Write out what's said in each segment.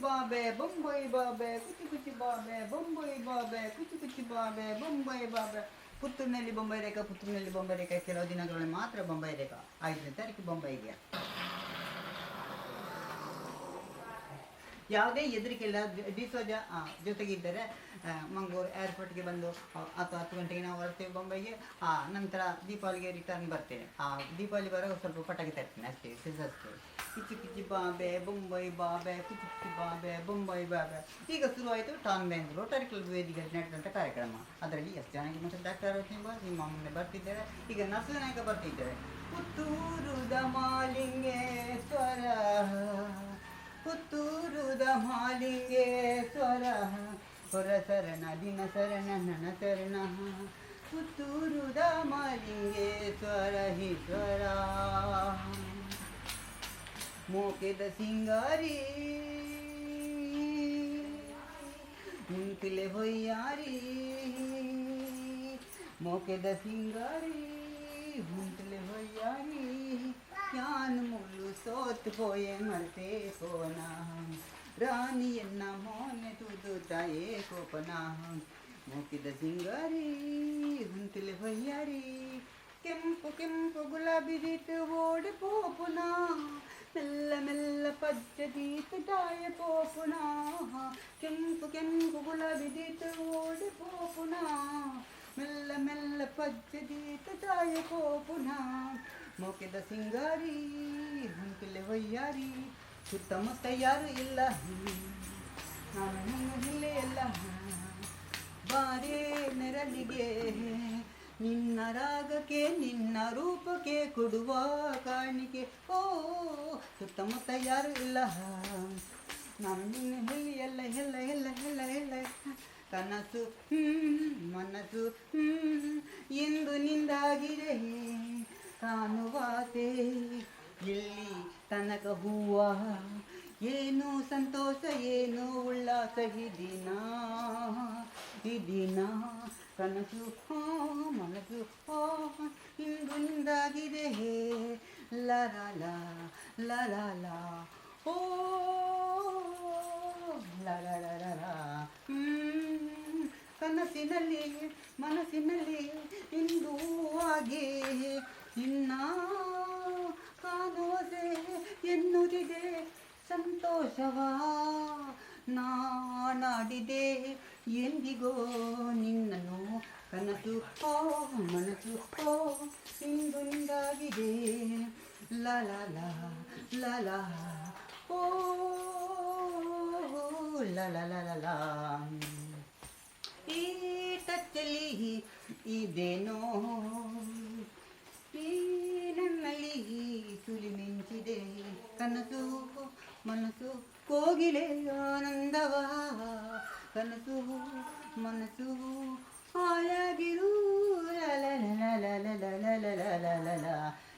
ಬಾಬೆ, ಬೊಂಬೈ ಬಾಬೆ, ಕುಚಿ ಕುಚಿ ಬಾಬೆ, ಬೊಂಬೈ ಬಾಬೆ, ಕುಚಿ ಕುಚಿ ಬಾಬೆ, ಬೊಂಬೈ ಬಾಬೆ. ಪುತ್ತೂರಿನಲ್ಲಿ ಬೊಂಬೈ ರೇಖಾ, ಪುತ್ತೂರಿನಲ್ಲಿ ಬೊಂಬೈ ರೇಖಾ ಕೆಲವು ದಿನಗಳಲ್ಲಿ ಮಾತ್ರ ಬೊಂಬೈ ರೇಖಾ. ಐದನೇ ತಾರೀಕು ಬೊಂಬೈಗೆ ಯಾವುದೇ ಹೆದರಿಕೆ ಇಲ್ಲ ಡಿ- ಡಿಸೋಜ ಜೊತೆಗಿದ್ದರೆ ಮಂಗಳೂರು ಏರ್ಪೋರ್ಟ್ಗೆ ಬಂದು ಹತ್ತು ಹತ್ತು ಗಂಟೆಗೆ ನಾವು ಹೊರಡ್ತೇವೆ ಬೊಂಬೈಗೆ ಆ, ನಂತರ ದೀಪಾವಳಿಗೆ ರಿಟರ್ನ್ ಬರ್ತೇನೆ. ಆ, ದೀಪಾವಳಿ ಬರೋ ಸ್ವಲ್ಪ ಪಟಾಕಿ ತರ್ತೇನೆ ಅಷ್ಟೇ ಕಿಚ್ಚಿ ಕಿಚ್ಚಿ ಬಾಬೆ, ಬೊಂಬೈ ಬಾಬೆ ಕಿಚ್ಚಿ ಕಿಚ್ಚಿ ಬಾಬೆ, ಬೊಂಬೈ ಬಾಬೆ. ಈಗ ಶುರುವಾಯಿತು ಟಾನ್ ಬ್ಯಾಂಕ್ ರೋಟರಿ ಕ್ಲಬ್ ವೇದಿಕೆಯಲ್ಲಿ ನಡೆದಂಥ ಕಾರ್ಯಕ್ರಮ. ಅದರಲ್ಲಿ ಎಷ್ಟು ಜನಕ್ಕೆ ಮತ್ತು ಡಾಕ್ಟರ್ ನಿಮ್ಮ ನಿಮ್ಮ ಮೊನ್ನೆ ಬರ್ತಿದ್ದಾರೆ ಈಗ ನರ್ಸು ನಾಯಕ ಬರ್ತಿದ್ದಾರೆ ಪುತ್ತೂರುದ ಮಾಲಿಂಗೇಶ್ವರ ಪುತ್ತೂರುದ ಮಾಲಿಂಗೇಶ್ವರ ಹೊರ ಶರಣ ದಿನ ಶರಣ ನನ ಶರಣ ಪುತ್ತೂರುದ ಮಾಲಿಂಗೇಶ್ವರ ಈಶ್ವರ. मोकेद सिंगारी। मुंकिले मोके मोकेद सिंगारी, मुंकिले होयारी ज्ञान मुल्लु सोत होए मरते कोना रानी एन्ना मोन तुदु ताए कोपना मोकेद सिंगारी, मुंकिले होयारी किंपु किंपु गुलाबी रीत वोड पोपना మెల్ల మెల్ల పద్దీతుటాయ పోపునా కెంపు కెంపు గులబిదీతు ఓడిపోపునా మెల్ల మెల్ల పద్దీతుటాయ పోపునా మోకెద సింగారి హంకిలె వయ్యారి ಸುತ್ತಮುತ್ತಯಾರು ಇಲ್ಲ ನಾನು ಇಲ್ಲ ಬಾರೇ ನೆರಳಿಗೆ ನಿನ್ನ ರಾಗಕ್ಕೆ, ನಿನ್ನ ರೂಪಕ್ಕೆ ಕೊಡುವ ಕಾಣಿಕೆ. ಓ, ಸುತ್ತಮುತ್ತ ಯಾರು ಇಲ್ಲ ನಾನು ನಿನ್ನ ಹೇಳಿ ಎಲ್ಲ ಎಲ್ಲ ಎಲ್ಲ ಎಲ್ಲ ಎಲ್ಲ. ಕನಸು ಮನಸ್ಸು ಎಂದು ನಿಂದಾಗಿದೆ. ಕಾಣುವಾತೆ ಇಲ್ಲಿ ತನಕ ಹೂವ. ಏನು ಸಂತೋಷ, ಏನು ಉಲ್ಲಾಸ ಈ ದಿನ. ಕನಸು ಹೋ, ಮನಸು ಹೋ ಹಿಂದುಂದಾಗಿದೆ ಹೇ. ಲರಲ ಲರಲ ಓ ಲರಲರ ಕನಸಿನಲ್ಲಿ ಮನಸ್ಸಿನಲ್ಲಿ ಇಂದು ಹಾಗೆ. ಇನ್ನ ಕಾದೋಸೆ ಎನ್ನುತ್ತಿದೆ, ಸಂತೋಷವಾ ನಾಡಿದೆ ಎಂದಿಗೋ ನಿನ್ನನ್ನು ಕನಸು ಓ ಮನಸ್ಸು ಓ ಇಂದು ನಿಂದಾಗಿದೆ ಲಲ ಲ ಲ ಲ ಲ ಓ ಲ ಲ ಲ ಲ ಲ. ಈ ಟಚ್ಚಲ್ಲಿ ಇದೇನೋ? ಈ ನನ್ನಲ್ಲಿ ಸುಲಿ ಮಿಂಚಿದೆ. ಕನಸು ಮನಸ್ಸು ಕೋಗಿಲೆ ಆನಂದವ? ಕನಸು ಮನಸ್ಸು ಹಾಳಾಗಿರು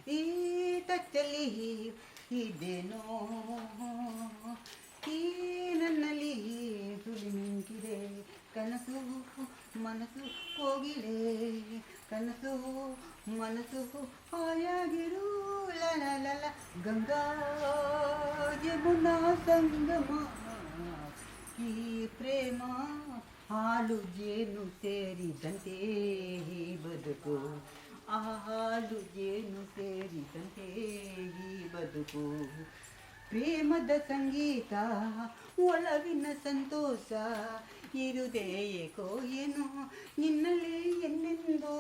ಈ ತಚ್ಚಲ್ಲಿ ಇದ್ದೇನೋ ಈ ನನ್ನಲ್ಲಿ ಸುಳಿ ನಿಂತಿದೆ ಕನಸು ಮನಸ್ಸು ಹೋಗಿಲೆ ಕನಸು ಮನಸ್ಸು ಹಾಯಾಗಿರು ಲಲ ಗಂಗಾ ಯಮುನಾ ಸಂಗಮ ಈ ಪ್ರೇಮ ಹಾಲು ಜೇನು ಸೇರಿದಂತೆ ಈ ಬದುಕು ಆ ಹಾಲು ಜೇನು ಸೇರಿದಂತೆ ಈ ಬದುಕು ಪ್ರೇಮದ ಸಂಗೀತ ಒಳವಿನ ಸಂತೋಷ, ಇರುದೇ ಏಕೋ ಏನೋ ನಿನ್ನಲ್ಲಿ ಎನ್ನೆಂದು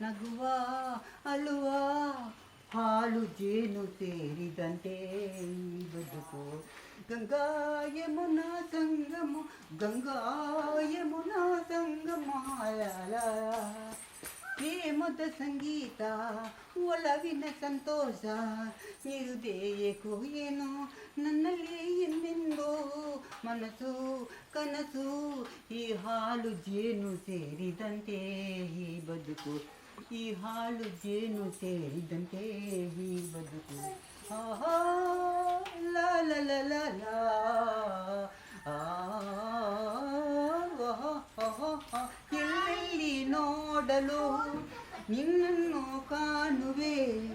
ನಗುವ, ಅಳುವ. ಹಾಲು ಜೇನು ಸೇರಿದಂತೆ ಬದುಕು ಗಂಗಾ ಯಮುನಾ ಸಂಗಮ ಗಂಗಾ ಯಮುನಾ ಸಂಗಮ ಲ ಲ. ಪ್ರೇಮದ ಸಂಗೀತ ಒಲವಿನ ಸಂತೋಷ ಇರುದೇ ಏಕೋ ಏನೋ ನನ್ನಲ್ಲಿ ಎಂದೆಂದೋ ಮನಸ್ಸು ಕನಸು ಈ ಹಾಲು ಜೇನು ಸೇರಿದಂತೆ ಈ ಬದುಕು ಈ ಹಾಲು ಜೇನು ಸೇರಿದಂತೆ ಈ ಬದುಕು la la la la la. ಎಲ್ಲೆಲ್ಲಿ ನೋಡಲು ನಿನ್ನನ್ನು ಕಾಣುವೆ?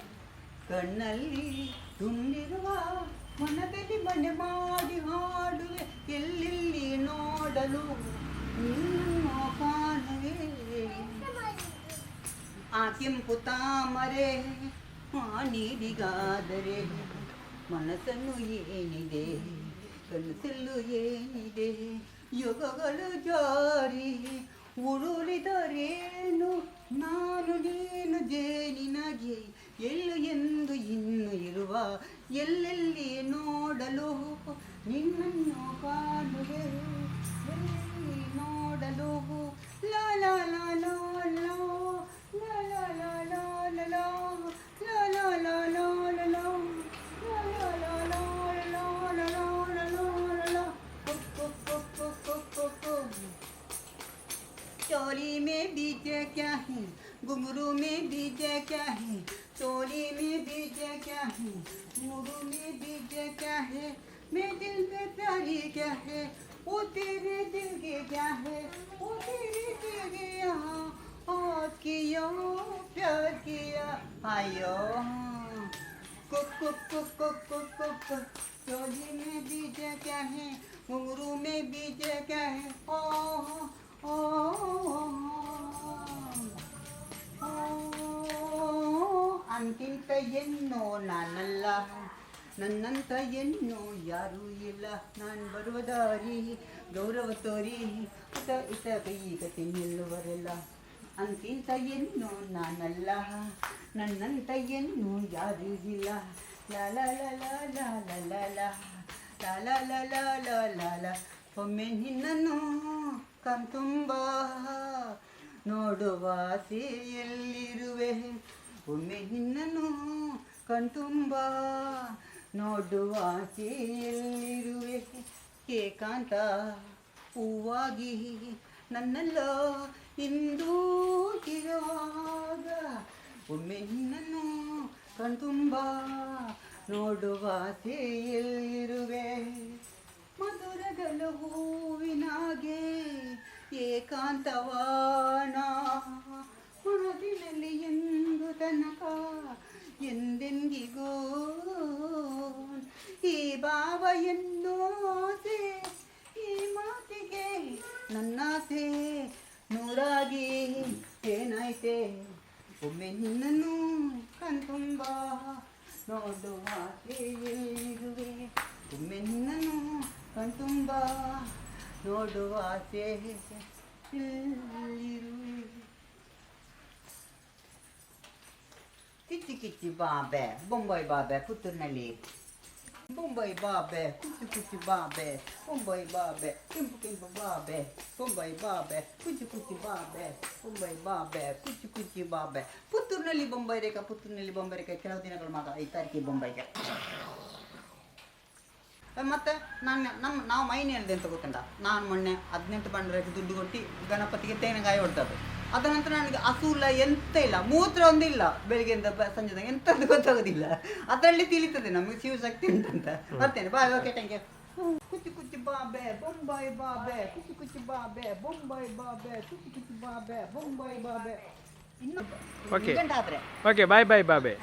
ಕಣ್ಣಲ್ಲಿ ತುಂಬಿರುವ ಮನದಲ್ಲಿ ಮನೆ ಮಾಡಿ ಹಾಡುವೆ. ಎಲ್ಲೆಲ್ಲಿ ನೋಡಲು ನಿನ್ನನ್ನು ಕಾಣುವೆ? ಆ ಕೆಂಪು ತಾಮರೆ ಆ ನೀಡಿಗಾದರೆ ಮನಸ್ಸನ್ನು ಏನಿದೆ, ಕನಸಲ್ಲೂ ಏನಿದೆ, ಯುಗಗಳು ಜಾರಿ ಉರುಳಿದರೇನು? ನಾನು ನೀನು ಜೇನಿನಗೆ ಎಲ್ಲು ಎಂದು ಇನ್ನು ಇರುವ ಎಲ್ಲೆಲ್ಲಿ ನೋಡಲು? ನಿನ್ನನ್ನು ಕಾಣುವೆ ಎಲ್ಲೆಲ್ಲಿ ನೋಡಲು? ಲಾಲ ಲಾಲ ಲಾ. है। घुंघरू में बीज क्या है? चोली में बीज क्या है? घुंघरू में बीज क्या है? मैं दिल में प्यारी क्या है? वो तेरे दिल के क्या है? वो तेरे दिल के यहाँ आज किया, प्यार किया। आयो। को को को को को को को चोली में बीज क्या है? घुंघरू में बीज क्या ಎನ್ನು ನಾನಲ್ಲ ನನ್ನಂತ ಎನ್ನು ಯಾರೂ ಇಲ್ಲ ನಾನು ಬರುವ ದಾರಿ ಗೌರವ ತೋರಿ ಇತ ಇತ ಕೈಗ ನಿಲ್ಲುವರೆಲ್ಲ ಅಂತಿಂತ ಎನ್ನು ನಾನಲ್ಲ ನನ್ನಂತ ಎನ್ನು ಯಾರೂ ಇಲ್ಲ ಲಾಲ ಲಾಲ ಒಮ್ಮೆ ನಿನ್ನನ್ನು ಕಣ್ತುಂಬ ನೋಡುವ ಸೇಯಲ್ಲಿರುವೆ ಒಮ್ಮೆ ನಿನ್ನನ್ನು ಕಣ್ತುಂಬ. ನೋಡುವ ಆಸೆಯಲ್ಲಿರುವೆ. ಕೇಕಾಂತ ಹೂವಾಗಿ ನನ್ನಲ್ಲೋ, ಇಂದೂ ಇರುವಾಗ ಒಮ್ಮೆ ನಿನ್ನನ್ನು ಕಣ್ತುಂಬ. ನೋಡುವ ಆಸೆಯಲ್ಲಿರುವೆ. ಮಧುರಗಳು ಹೂವಿನಾಗೆ ಏಕಾಂತವಾನ. ತನಕ ಎಂದೆಂದಿಗೂ. ಈ ಭಾವ ಆಸೆ, ಈ ಮಾತಿಗೆ ನನ್ನಾಸೆ. ನೂರಾಗಿ ಏನಾಯ್ತೆ? ಒಮ್ಮೆ ನಿನ್ನನ್ನು ಕಣ್ತುಂಬ. ನೋಡುವ ಇರುವೆ ಒಮ್ಮೆ ನಿನ್ನನ್ನು ಕಣ್ತುಂಬ. ನೋಡುವ ಆಸೆ ಇಲ್ಲಿರುವೆ ಕಿಚ್ಚಿ ಕಿಚ್ಚಿ ಬಾಬೆ ಬೊಂಬೈ ಬಾಬೆ ಪುತ್ತೂರಿನಲ್ಲಿ ಬೊಂಬೈ ಬಾಬೆ ಕುಚ್ಚು ಕುಚ್ಚು ಬಾಬೆ ಬೊಂಬೈ ಬಾಬೆ ಕೆಂಪು ಕೆಂಪು ಬಾಬೆ ಬೊಂಬೈ ಬಾಬೆ ಕುಚ್ಚು ಕುಚ್ಚು ಬಾಬೆ ಬೊಂಬೈ ಬಾಬೆ ಕುಚ್ಚು ಕುಚ್ಚು ಬಾಬೆ ಪುತ್ತೂರಿನಲ್ಲಿ ಬೊಂಬೈ ರೇಖಾ ಪುತ್ತೂರಿನಲ್ಲಿ ಬೊಂಬೈ ರೇಖಾ ಕೆಲವು ದಿನಗಳ ಮಗ ಐದು ತಾರೀಕಿಗೆ ಬೊಂಬೈಗೆ ಮತ್ತೆ ನಾನು ನಮ್ಮ, ನಾವು ಮೈನ್ ಹೇಳಿದೆ ಅಂತ ಗೊತ್ತಂಡ ನಾನು ಮೊನ್ನೆ ಹದಿನೆಂಟು ಬಂಡರಕ್ಕೆ ದುಡ್ಡು ಕೊಟ್ಟು ಗಣಪತಿಗೆ ತೆಂಗಿನಕಾಯಿ ಹೊಡ್ತದ್ದು ಅದ ನಂತರ ನನಗೆ ಅಸೂಲ ಎಂತ ಇಲ್ಲ. ಮೂತ್ರ ಒಂದಿಲ್ಲ ಬೆಳಿಗ್ಗೆಯಿಂದ ಸಂಜೆ ತನಕ ಎಂಥದ್ದು ಗೊತ್ತಾಗೋದಿಲ್ಲ. ಅದರಲ್ಲಿ ತಿಳಿತದೆ ನಮಗೆ ಶಿವಶಕ್ತಿ ಉಂಟಂತ. ಬರ್ತೇನೆ. ಬಾಯ್ ಓಕೆ ಥ್ಯಾಂಕ್ ಯು ಕುಚ್ಚು ಕುಚ್ಚು ಬಾಬೆ ಬೊಂಬಾಯಿ ಬಾಬೆ ಕುಚಿ ಕುಚ್ಚು ಬಾಬೆ ಬೊಂಬಾಯಿ ಬಾಬೆ ಕುಚಿ ಕುಚಿ ಬಾಬೆ ಬೊಂಬಾಯಿ ಬಾಬೆ ಇನ್ನು. ಆದ್ರೆ. ಓಕೆ ಬಾಯ್ ಬಾಯ್ ಬಾಬೆ